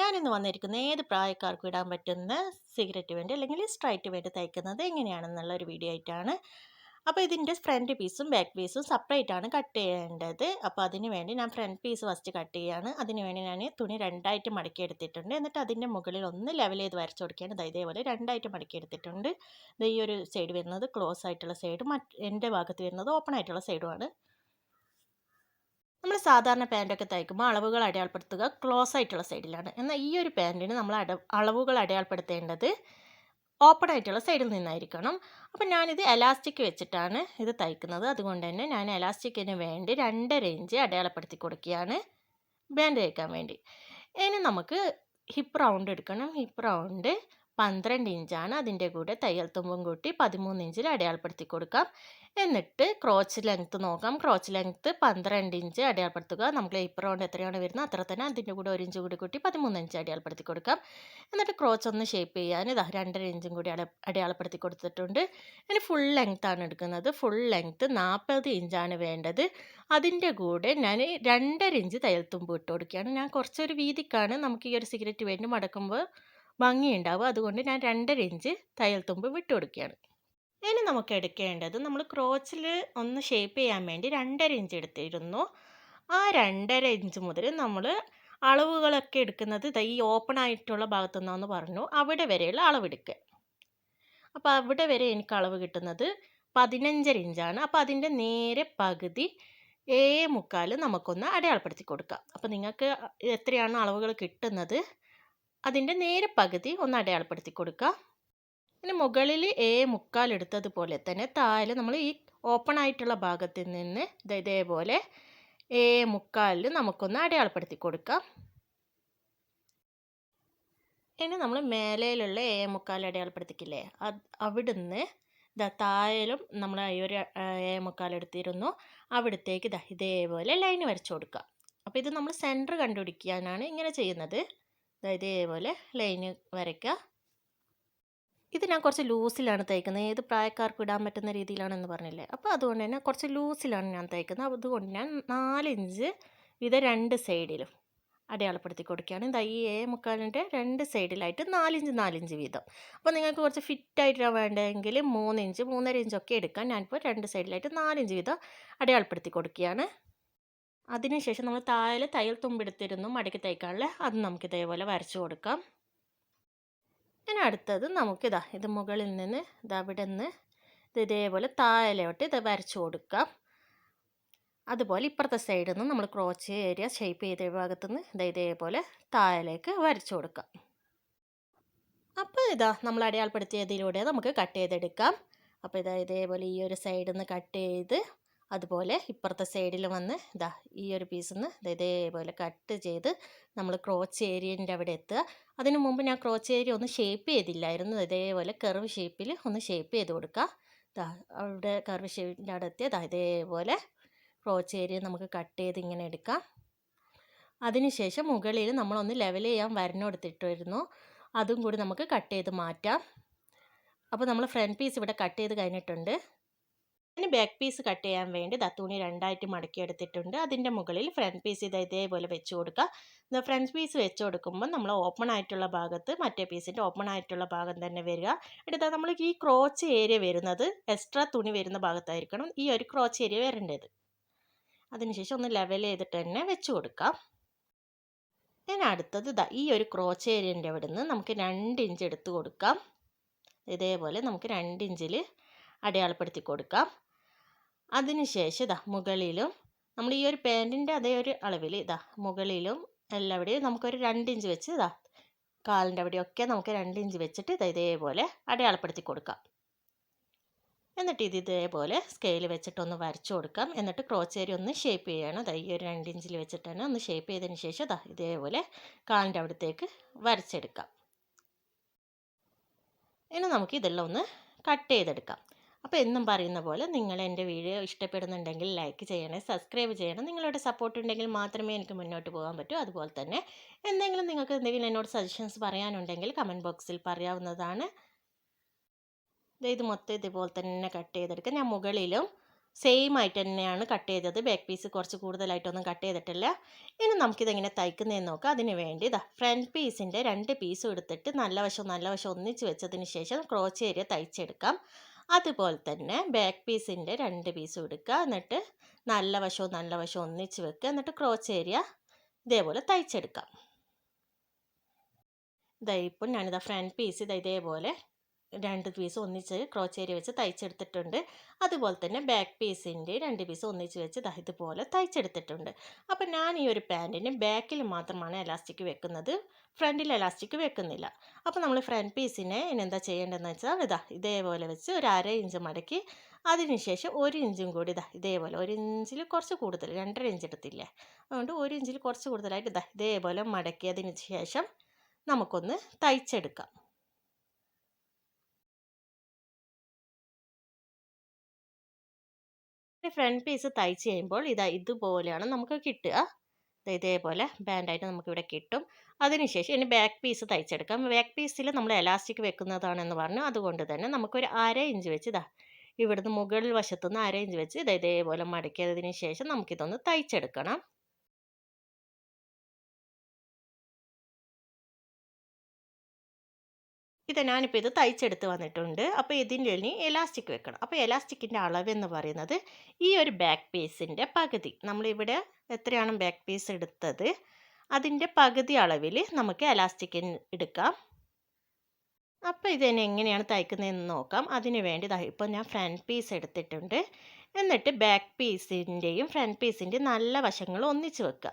ഞാനിന്ന് വന്നിരിക്കുന്ന ഏത് പ്രായക്കാർക്കും ഇടാൻ പറ്റുന്ന സിഗരറ്റ് വേണ്ടി അല്ലെങ്കിൽ സ്ട്രൈറ്റ് വേണ്ടി തയ്ക്കുന്നത് എങ്ങനെയാണെന്നുള്ള ഒരു വീഡിയോ ആയിട്ടാണ്. അപ്പോൾ ഇതിന്റെ ഫ്രണ്ട് പീസും ബാക്ക് പീസും സെപ്പറേറ്റ് ആണ് കട്ട് ചെയ്യേണ്ടത്. അപ്പോൾ അതിന് വേണ്ടി ഞാൻ ഫ്രണ്ട് പീസ് ഫസ്റ്റ് കട്ട് ചെയ്യുകയാണ് അതിന് വേണ്ടി ഞാൻ തുണി രണ്ടായിട്ട് മടക്കി എടുത്തിട്ടുണ്ട്. എന്നിട്ട് അതിന്റെ മുകളിൽ ഒന്ന് ലെവൽ ചെയ്ത് വരച്ച് കൊടുക്കുകയാണ്. ഇത് ഇതേപോലെ രണ്ടായിട്ട് മടക്കി എടുത്തിട്ടുണ്ട്. ഇത് ഈ ഒരു സൈഡ് വരുന്നത് ക്ലോസ് ആയിട്ടുള്ള സൈഡും മറ്റ് എന്റെ ഭാഗത്ത് വരുന്നത് ഓപ്പൺ ആയിട്ടുള്ള സൈഡുമാണ് നമ്മൾ സാധാരണ പാന്റൊക്കെ തയ്ക്കുമ്പോൾ അളവുകൾ അടയാളപ്പെടുത്തുക ക്ലോസ് ആയിട്ടുള്ള സൈഡിലാണ് എന്നാൽ ഈ ഒരു പാന്റിന് നമ്മൾ അട അളവുകൾ അടയാളപ്പെടുത്തേണ്ടത് ഓപ്പൺ ആയിട്ടുള്ള സൈഡിൽ നിന്നായിരിക്കണം. അപ്പം ഞാനിത് എലാസ്റ്റിക് വെച്ചിട്ടാണ് ഇത് തയ്ക്കുന്നത്. അതുകൊണ്ട് തന്നെ ഞാൻ എലാസ്റ്റിക്കിന് വേണ്ടി രണ്ടര ഇഞ്ച് അടയാളപ്പെടുത്തി കൊടുക്കുകയാണ് ബാൻഡ് തയ്ക്കാൻ വേണ്ടി. ഇനി നമുക്ക് ഹിപ്പ് റൗണ്ട് എടുക്കണം. ഹിപ്പ് റൗണ്ട് പന്ത്രണ്ട് ഇഞ്ചാണ് അതിന്റെ കൂടെ തയ്യൽ തുമ്പും കൂട്ടി പതിമൂന്ന് ഇഞ്ചിൽ അടയാളപ്പെടുത്തി കൊടുക്കാം. എന്നിട്ട് ക്രോച്ച് ലെങ്ത്ത് നോക്കാം. ക്രോച്ച് ലെങ്ത്ത് പന്ത്രണ്ട് ഇഞ്ച് അടയാളപ്പെടുത്തുക. നമുക്ക് ഇപ്പറൗണ്ട് എത്രയാണ് വരുന്നത്? അത്ര തന്നെ അതിന്റെ കൂടെ ഒരു ഇഞ്ച് കൂടി കൂട്ടി പതിമൂന്ന് ഇഞ്ച് അടയാളപ്പെടുത്തി കൊടുക്കാം. എന്നിട്ട് ക്രോച്ച് ഒന്ന് ഷേപ്പ് ചെയ്യാൻ ഇതാ രണ്ടര ഇഞ്ചും കൂടി അട അടയാളപ്പെടുത്തി കൊടുത്തിട്ടുണ്ട്. ഇനി ഫുൾ ലെങ്ത്താണ് എടുക്കുന്നത്. ഫുൾ ലെങ്ത്ത് നാൽപ്പത് ഇഞ്ചാണ് വേണ്ടത്. അതിന്റെ കൂടെ ഞാൻ രണ്ടര ഇഞ്ച് തയ്യൽ തുമ്പ് ഇട്ട് കൊടുക്കുകയാണ്. ഞാൻ കുറച്ചൊരു വീതിക്കാണ്. നമുക്ക് ഈ ഒരു സിഗരറ്റ് വേണ്ടി മടക്കുമ്പോൾ ഭംഗിയുണ്ടാവും. അതുകൊണ്ട് ഞാൻ രണ്ടര ഇഞ്ച് തയ്യൽ തുമ്പ് വിട്ടു കൊടുക്കുകയാണ്. ഇനി നമുക്ക് എടുക്കേണ്ടത് നമ്മൾ ക്രോച്ചിൽ ഒന്ന് ഷേപ്പ് ചെയ്യാൻ വേണ്ടി രണ്ടര ഇഞ്ച് എടുത്തിരുന്നു. ആ രണ്ടര ഇഞ്ച് മുതൽ നമ്മൾ അളവുകളൊക്കെ എടുക്കുന്നത് ഈ ഓപ്പൺ ആയിട്ടുള്ള ഭാഗത്തു നിന്നാന്ന് പറഞ്ഞു. അവിടെ വരെയുള്ള അളവെടുക്കുക അപ്പോൾ അവിടെ വരെ എനിക്ക് അളവ് കിട്ടുന്നത് പതിനഞ്ചര ഇഞ്ചാണ്. അപ്പോൾ അതിന്റെ നേരെ പകുതി ഏ മുക്കാൽ നമുക്കൊന്ന് അടയാളപ്പെടുത്തി കൊടുക്കാം. അപ്പോൾ നിങ്ങൾക്ക് എത്രയാണ് അളവുകൾ കിട്ടുന്നത്? അതിന്റെ നേരെ പകുതി ഒന്ന് അടയാളപ്പെടുത്തി കൊടുക്കുക ഇനി മുകളിൽ എ മുക്കാൽ എടുത്തതുപോലെ തന്നെ താഴെ നമ്മൾ ഈ ഓപ്പൺ ആയിട്ടുള്ള ഭാഗത്ത് നിന്ന് ഇതേപോലെ എ മുക്കാലിൽ നമുക്കൊന്ന് അടയാളപ്പെടുത്തി കൊടുക്കാം. ഇനി നമ്മൾ മേലയിലുള്ള എ മുക്കാൽ അടയാളപ്പെടുത്തിക്കില്ലേ? അത് അവിടുന്ന് ഇതാ താഴെയും നമ്മൾ ഈ ഒരു എ മുക്കാൽ എടുത്തിരുന്നു. അവിടത്തേക്ക് ഇതാ ഇതേപോലെ ലൈൻ വരച്ചു കൊടുക്കുക അപ്പോൾ ഇത് നമ്മൾ സെന്റർ കണ്ടുപിടിക്കാനാണ് ഇങ്ങനെ ചെയ്യുന്നത്. ഇതേപോലെ ലൈന് വരയ്ക്കുക. ഇത് ഞാൻ കുറച്ച് ലൂസിലാണ് തയ്ക്കുന്നത്. ഏത് പ്രായക്കാർക്കും ഇടാൻ പറ്റുന്ന രീതിയിലാണെന്ന് പറഞ്ഞില്ലേ? അപ്പോൾ അതുകൊണ്ട് തന്നെ കുറച്ച് ലൂസിലാണ് ഞാൻ തയ്ക്കുന്നത്. അതുകൊണ്ട് ഞാൻ നാലിഞ്ച് ഇത് രണ്ട് സൈഡിലും അടയാളപ്പെടുത്തി കൊടുക്കുകയാണ്. ഇതാ ഈ ഏ മുക്കാലിന്റെ രണ്ട് സൈഡിലായിട്ട് നാലിഞ്ച് നാലിഞ്ച് വീതം. അപ്പോൾ നിങ്ങൾക്ക് കുറച്ച് ഫിറ്റായിട്ടാണ് വേണ്ടതെങ്കിൽ മൂന്നിഞ്ച് മൂന്നര ഇഞ്ചൊക്കെ എടുക്കാം. ഞാനിപ്പോൾ രണ്ട് സൈഡിലായിട്ട് നാലിഞ്ച് വീതം അടയാളപ്പെടുത്തി കൊടുക്കുകയാണ്. അതിനുശേഷം നമ്മൾ താഴെ തയ്യൽ തുമ്പെടുത്തിരുന്നു മടക്കി തയ്ക്കാനുള്ള. അത് നമുക്ക് ഇതേപോലെ വരച്ചു കൊടുക്കാം. ഇനി അടുത്തത് നമുക്കിതാ ഇത് മുകളിൽ നിന്ന് ഇതാ ഇവിടെ നിന്ന് ഇത് ഇതേപോലെ താഴെയോട്ട് ഇത് വരച്ചു കൊടുക്കാം. അതുപോലെ ഇപ്പുറത്തെ സൈഡിൽ നിന്ന് നമ്മൾ ക്രോച്ച് ഏരിയ ഷേപ്പ് ചെയ്ത ഭാഗത്തുനിന്ന് ഇത് ഇതേപോലെ താഴേക്ക് വരച്ചു കൊടുക്കാം. അപ്പോൾ ഇതാ നമ്മൾ അടയാളപ്പെടുത്തിയതിലൂടെ നമുക്ക് കട്ട് ചെയ്തെടുക്കാം. അപ്പോൾ ഇതാ ഇതേപോലെ ഈ ഒരു സൈഡിൽ നിന്ന് കട്ട് ചെയ്ത് അതുപോലെ ഇപ്പുറത്തെ സൈഡിൽ വന്ന് ഇതാ ഈ ഒരു പീസിൽ നിന്ന് ഇതേപോലെ കട്ട് ചെയ്ത് നമ്മൾ ക്രോച്ച് ഏരിയന്റെ അവിടെ എത്തുക. അതിന് മുമ്പ് ഞാൻ ക്രോച്ച് ഏരിയ ഒന്ന് ഷേപ്പ് ചെയ്തില്ലായിരുന്നു. ഇതേപോലെ കർവ് ഷേപ്പിൽ ഒന്ന് ഷേപ്പ് ചെയ്ത് കൊടുക്കുക. ഇതാ അവിടെ കർവ് ഷേപ്പിന്റെ അവിടെ എത്തിയത് ഇതേപോലെ ക്രോച്ച് ഏരിയ നമുക്ക് കട്ട് ചെയ്ത് ഇങ്ങനെ എടുക്കാം. അതിനുശേഷം മുകളിൽ നമ്മളൊന്ന് ലെവൽ ചെയ്യാൻ വരഞ്ഞെടുത്തിട്ടായിരുന്നു അതും കൂടി നമുക്ക് കട്ട് ചെയ്ത് മാറ്റാം. അപ്പോൾ നമ്മൾ ഫ്രണ്ട് പീസ് ഇവിടെ കട്ട് ചെയ്ത് കഴിഞ്ഞിട്ടുണ്ട്. ഇനി ബാക്ക് പീസ് കട്ട് ചെയ്യാൻ വേണ്ടി തുണി രണ്ടായിട്ട് മടക്കി എടുത്തിട്ടുണ്ട്. അതിന്റെ മുകളിൽ ഫ്രണ്ട് പീസ് ഇത് ഇതേപോലെ വെച്ച് കൊടുക്കുക. ഫ്രണ്ട് പീസ് വെച്ച് കൊടുക്കുമ്പോൾ നമ്മൾ ഓപ്പൺ ആയിട്ടുള്ള ഭാഗത്ത് മറ്റേ പീസിന്റെ ഓപ്പൺ ആയിട്ടുള്ള ഭാഗം തന്നെ വരിക. എടുത്താൽ നമ്മൾ ഈ ക്രോച്ച് ഏരിയ വരുന്നത് എക്സ്ട്രാ തുണി വരുന്ന ഭാഗത്തായിരിക്കണം ഈ ഒരു ക്രോച്ച് ഏരിയ വരേണ്ടത്. അതിനുശേഷം ഒന്ന് ലെവൽ ചെയ്തിട്ട് തന്നെ വെച്ച് കൊടുക്കാം. ഞാൻ അടുത്തത് ഇതാ ഈ ഒരു ക്രോച്ച് ഏരിയന്റെ അവിടെ നിന്ന് നമുക്ക് രണ്ട് ഇഞ്ച് എടുത്ത് കൊടുക്കാം. ഇതേപോലെ നമുക്ക് രണ്ട് ഇഞ്ചിൽ അടയാളപ്പെടുത്തി കൊടുക്കാം. അതിനുശേഷം ഇതാ മുകളിലും നമ്മൾ ഈ ഒരു പാന്റിന്റെ അതേ ഒരു അളവിൽ ഇതാ മുകളിലും എല്ലാവിടെയും നമുക്കൊരു രണ്ട് ഇഞ്ച് വെച്ച് ഇതാ കാലിന്റെ അവിടെയൊക്കെ നമുക്ക് രണ്ട് ഇഞ്ച് വെച്ചിട്ട് ഇത് ഇതേപോലെ അടയാളപ്പെടുത്തി കൊടുക്കാം. എന്നിട്ട് ഇത് ഇതേപോലെ സ്കെയിൽ വെച്ചിട്ടൊന്ന് വരച്ചു കൊടുക്കാം. എന്നിട്ട് ക്രോച്ച് ഏരിയ ഒന്ന് ഷേപ്പ് ചെയ്യണം. അതായത് ഈ ഒരു രണ്ട് ഇഞ്ചിൽ വെച്ചിട്ട് തന്നെ ഒന്ന് ഷേപ്പ് ചെയ്തതിന് ശേഷം അതാ ഇതേപോലെ കാലിന്റെ അവിടത്തേക്ക് വരച്ചെടുക്കാം. ഇനി നമുക്ക് ഇതെല്ലാം ഒന്ന് കട്ട് ചെയ്തെടുക്കാം. അപ്പോൾ എന്നും പറയുന്ന പോലെ നിങ്ങൾ എന്റെ വീഡിയോ ഇഷ്ടപ്പെടുന്നുണ്ടെങ്കിൽ ലൈക്ക് ചെയ്യണേ സബ്സ്ക്രൈബ് ചെയ്യണം നിങ്ങളുടെ സപ്പോർട്ട് ഉണ്ടെങ്കിൽ മാത്രമേ എനിക്ക് മുന്നോട്ട് പോകാൻ പറ്റൂ. അതുപോലെ തന്നെ എന്തെങ്കിലും നിങ്ങൾക്ക് എന്തെങ്കിലും എന്നോട് സജഷൻസ് പറയാനുണ്ടെങ്കിൽ കമന്റ് ബോക്സിൽ പറയാവുന്നതാണ്. ഇത് മൊത്തം ഇതുപോലെ തന്നെ കട്ട് ചെയ്തെടുക്കുക. ഞാൻ മുകളിലും സെയിം ആയിട്ട് തന്നെയാണ് കട്ട് ചെയ്തത്. ബാക്ക് പീസ് കുറച്ച് കൂടുതലായിട്ടൊന്നും കട്ട് ചെയ്തിട്ടില്ല. ഇനി നമുക്കിതെങ്ങനെ തയ്ക്കുന്നതെന്ന് നോക്കാം. അതിന് വേണ്ടി ഇതാ ഫ്രണ്ട് പീസിന്റെ രണ്ട് പീസും എടുത്തിട്ട് നല്ല വശം നല്ല വശം ഒന്നിച്ച് വെച്ചതിന് ശേഷം ക്രോച്ച് ഏരിയ തയ്ച്ചെടുക്കാം. അതുപോലെ തന്നെ ബാക്ക് പീസിന്റെ രണ്ട് പീസും എടുക്കുക. എന്നിട്ട് നല്ല വശവും നല്ല വശവും ഒന്നിച്ച് വെക്കുക. എന്നിട്ട് ക്രോച്ച് ഏരിയ ഇതേപോലെ തയ്ച്ചെടുക്കാം. ഇതാ ഇപ്പം ഞാനിതാ ഫ്രണ്ട് പീസ് ഇതാ ഇതേപോലെ രണ്ട് പീസ് ഒന്നിച്ച് ക്രോച്ചേരി വെച്ച് തയ്ച്ചെടുത്തിട്ടുണ്ട്. അതുപോലെ തന്നെ ബാക്ക് പീസിന്റെ രണ്ട് പീസ് ഒന്നിച്ച് വെച്ച് ഇതുപോലെ തയ്ച്ചെടുത്തിട്ടുണ്ട്. അപ്പം ഞാൻ ഈ ഒരു പാന്റിന് ബാക്കിൽ മാത്രമാണ് എലാസ്റ്റിക് വെക്കുന്നത് ഫ്രണ്ടിൽ എലാസ്റ്റിക് വെക്കുന്നില്ല. അപ്പോൾ നമ്മൾ ഫ്രണ്ട് പീസിനെ ഇനി എന്താ ചെയ്യേണ്ടതെന്ന് വെച്ചാൽ ഇതാ ഇതേപോലെ വെച്ച് ഒരു അര ഇഞ്ച് മടക്കി അതിനുശേഷം ഒരു ഇഞ്ചും കൂടി ഇതാ ഇതേപോലെ ഒരു ഇഞ്ചിൽ കുറച്ച് കൂടുതൽ രണ്ടര ഇഞ്ച് എടുത്തില്ലേ? അതുകൊണ്ട് ഒരു ഇഞ്ചിൽ കുറച്ച് കൂടുതലായിട്ട് ഇതാ ഇതേപോലെ മടക്കിയതിന് ശേഷം നമുക്കൊന്ന് തയ്ച്ചെടുക്കാം. ഫ്രണ്ട് പീസ് തയ്ച്ച് കഴിയുമ്പോൾ ഇതാ ഇതുപോലെയാണ് നമുക്ക് കിട്ടുക. ഇതേപോലെ ബാൻഡായിട്ട് നമുക്കിവിടെ കിട്ടും. അതിനുശേഷം ഇനി ബാക്ക് പീസ് തയ്ച്ചെടുക്കാം. ബാക്ക് പീസിൽ നമ്മൾ എലാസ്റ്റിക് വെക്കുന്നതാണെന്ന് പറഞ്ഞു. അതുകൊണ്ട് തന്നെ നമുക്കൊരു അര ഇഞ്ച് വെച്ച് ഇതാ ഇവിടുന്ന് മുകളിൽ വശത്തുനിന്ന് അര ഇഞ്ച് വെച്ച് ഇത് ഇതേപോലെ മടക്കിയതിന് ശേഷം നമുക്കിതൊന്ന് തയ്ച്ചെടുക്കണം. ഇത് ഞാനിപ്പോൾ ഇത് തയ്ച്ചെടുത്ത് വന്നിട്ടുണ്ട്. അപ്പോൾ ഇതിന്റെ ഇനി എലാസ്റ്റിക് വെക്കണം. അപ്പോൾ എലാസ്റ്റിക്കിന്റെ അളവെന്ന് പറയുന്നത് ഈ ഒരു ബാക്ക് പീസിന്റെ പകുതി. നമ്മളിവിടെ എത്രയാണ് ബാക്ക് പീസ് എടുത്തത്? അതിന്റെ പകുതി അളവിൽ നമുക്ക് എലാസ്റ്റിക് എടുക്കാം. അപ്പോൾ ഇതിനെ എങ്ങനെയാണ് തയ്ക്കുന്നതെന്ന് നോക്കാം. അതിന് വേണ്ടി ഇപ്പോൾ ഞാൻ ഫ്രണ്ട് പീസ് എടുത്തിട്ടുണ്ട്. എന്നിട്ട് ബാക്ക് പീസിന്റെയും ഫ്രണ്ട് പീസിന്റെയും നല്ല വശങ്ങൾ ഒന്നിച്ച് വെക്കുക.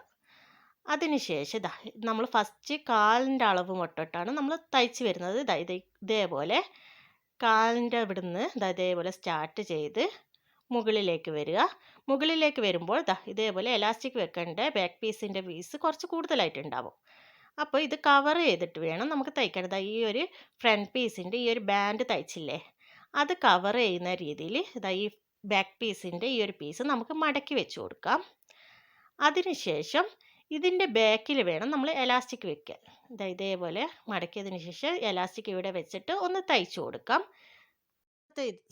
അതിനുശേഷം ഇതാ നമ്മൾ ഫസ്റ്റ് കാലിന്റെ അളവ് മൊട്ടിട്ടാണ് നമ്മൾ തയ്ച്ച് വരുന്നത്. ഇതാ ഇത് ഇതേപോലെ കാലിന്റെ ഇവിടുന്ന് ഇതാ ഇതേപോലെ സ്റ്റാർട്ട് ചെയ്ത് മുകളിലേക്ക് വരിക. മുകളിലേക്ക് വരുമ്പോൾ ഇതാ ഇതേപോലെ എലാസ്റ്റിക് വെക്കേണ്ട ബാക്ക് പീസിന്റെ പീസ് കുറച്ച് കൂടുതലായിട്ടുണ്ടാവും. അപ്പോൾ ഇത് കവർ ചെയ്തിട്ട് വേണം നമുക്ക് തയ്ക്കേണ്ടത് ഈ ഒരു ഫ്രണ്ട് പീസിന്റെ ഈ ഒരു ബാൻഡ് തയ്ച്ചില്ലേ അത് കവർ ചെയ്യുന്ന രീതിയിൽ ഇതാ ഈ ബാക്ക് പീസിന്റെ ഈ ഒരു പീസ് നമുക്ക് മടക്കി വെച്ച് കൊടുക്കാം. അതിനുശേഷം ഇതിന്റെ ബാക്കിൽ വേണം നമ്മൾ എലാസ്റ്റിക് വെക്കാൻ. ഇതാ ഇതേപോലെ മടക്കിയതിന് ശേഷം എലാസ്റ്റിക് ഇവിടെ വെച്ചിട്ട് ഒന്ന് തയ്ച്ചു കൊടുക്കാം.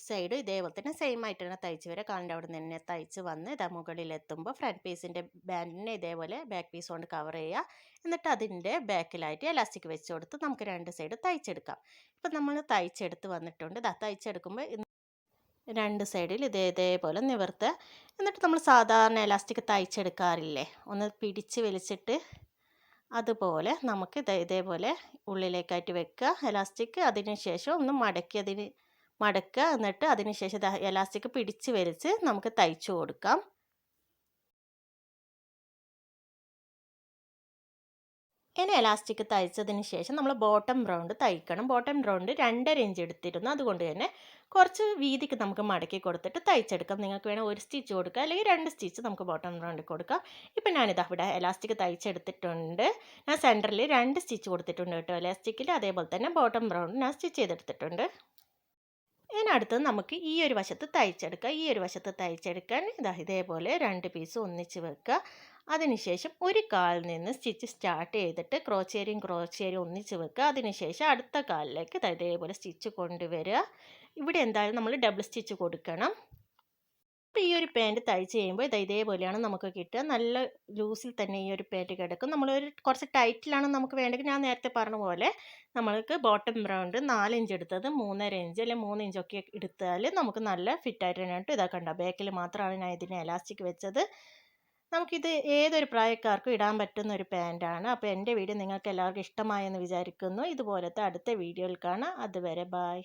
സൈഡ് ഇതേപോലെ തന്നെ സെയിം ആയിട്ട് തന്നെ തയ്ച്ച് വരാം കാലിന്റെ അവിടെ നിന്ന് തന്നെ തയ്ച്ച് വന്ന് ഇതാ മുകളിലെത്തുമ്പോൾ ഫ്രണ്ട് പീസിന്റെ ബാൻഡിനെ ഇതേപോലെ ബാക്ക് പീസ് കൊണ്ട് കവർ ചെയ്യുക. എന്നിട്ട് അതിന്റെ ബാക്കിലായിട്ട് എലാസ്റ്റിക് വെച്ച് കൊടുത്ത് നമുക്ക് രണ്ട് സൈഡ് തയ്ച്ചെടുക്കാം. ഇപ്പം നമ്മൾ തയ്ച്ചെടുത്ത് വന്നിട്ടുണ്ട്. ഇതാ തയ്ച്ചെടുക്കുമ്പോൾ രണ്ട് സൈഡിൽ ഇതേ ഇതേപോലെ നിവർത്തുക. എന്നിട്ട് നമ്മൾ സാധാരണ എലാസ്റ്റിക് തയ്ച്ചെടുക്കാറില്ലേ? ഒന്ന് പിടിച്ച് വലിച്ചിട്ട് അതുപോലെ നമുക്ക് ഇതേ ഇതേപോലെ ഉള്ളിലേക്കായിട്ട് വെക്കുക. എലാസ്റ്റിക് അതിന് ശേഷം ഒന്ന് മടക്കി അതിന് മടക്കുക. എന്നിട്ട് അതിന് ശേഷം എലാസ്റ്റിക് പിടിച്ച് വലിച്ച് നമുക്ക് തയ്ച്ചു കൊടുക്കാം. ഇനി എലാസ്റ്റിക് തയ്ച്ചതിന് ശേഷം നമ്മൾ ബോട്ടം റൗണ്ട് തയ്ക്കണം. ബോട്ടം റൗണ്ട് രണ്ടര ഇഞ്ച് എടുത്തിരുന്നു. അതുകൊണ്ട് തന്നെ കുറച്ച് വീതിക്ക് നമുക്ക് മടക്കി കൊടുത്തിട്ട് തയ്ച്ചെടുക്കാം. നിങ്ങൾക്ക് വേണേൽ ഒരു സ്റ്റിച്ച് കൊടുക്കുക അല്ലെങ്കിൽ രണ്ട് സ്റ്റിച്ച് നമുക്ക് ബോട്ടം റൗണ്ട് കൊടുക്കാം. ഇപ്പം ഞാനിതാ ഇവിടെ എലാസ്റ്റിക് തയ്ച്ചെടുത്തിട്ടുണ്ട്. ഞാൻ സെന്ററിൽ രണ്ട് സ്റ്റിച്ച് കൊടുത്തിട്ടുണ്ട് കേട്ടോ. എലാസ്റ്റിക്കിൽ അതേപോലെ തന്നെ ബോട്ടം റൗണ്ട് ഞാൻ സ്റ്റിച്ച് ചെയ്തെടുത്തിട്ടുണ്ട്. ഇതിനടുത്ത് നമുക്ക് ഈ ഒരു വശത്ത് തയ്ച്ചെടുക്കാം. ഈ ഒരു വശത്ത് തയ്ച്ചെടുക്കാൻ ഇതാ ഇതേപോലെ രണ്ട് പീസ് ഒന്നിച്ച് വെക്കുക. അതിനുശേഷം ഒരു കാലിൽ നിന്ന് സ്റ്റിച്ച് സ്റ്റാർട്ട് ചെയ്തിട്ട് ക്രോച്ചേരിയും ക്രോച്ചേരിയും ഒന്നിച്ച് വെക്കുക. അതിനുശേഷം അടുത്ത കാലിലേക്ക് ഇതേപോലെ സ്റ്റിച്ച് കൊണ്ടുവരിക ഇവിടെ എന്തായാലും നമ്മൾ ഡബിൾ സ്റ്റിച്ച് കൊടുക്കണം. അപ്പോൾ ഈ ഒരു പാന്റ് തയ്ച്ച് കഴിയുമ്പോൾ ഇത് ഇതേപോലെയാണ് നമുക്ക് കിട്ടുക. നല്ല ലൂസിൽ തന്നെ ഈ ഒരു പാന്റ് കിടക്കും. നമ്മളൊരു കുറച്ച് ടൈറ്റിലാണ് നമുക്ക് വേണ്ടെങ്കിൽ ഞാൻ നേരത്തെ പറഞ്ഞ പോലെ നമ്മൾക്ക് ബോട്ടം റൗണ്ട് നാലിഞ്ച് എടുത്തത് മൂന്നര ഇഞ്ച് അല്ലെങ്കിൽ മൂന്ന് ഇഞ്ചൊക്കെ എടുത്താൽ നമുക്ക് നല്ല ഫിറ്റായിട്ട് ഇതാ കണ്ട? ബാക്കിൽ മാത്രമാണ് ഞാൻ ഇതിനെ എലാസ്റ്റിക് വെച്ചത്. നമുക്കിത് ഏതൊരു പ്രായക്കാർക്കും ഇടാൻ പറ്റുന്ന ഒരു പാന്റാണ് അപ്പോൾ എന്റെ വീഡിയോ നിങ്ങൾക്ക് എല്ലാവർക്കും ഇഷ്ടമായെന്ന് വിചാരിക്കുന്നു. ഇതുപോലത്തെ അടുത്ത വീഡിയോയിൽ കാണാം. അതുവരെ ബായ്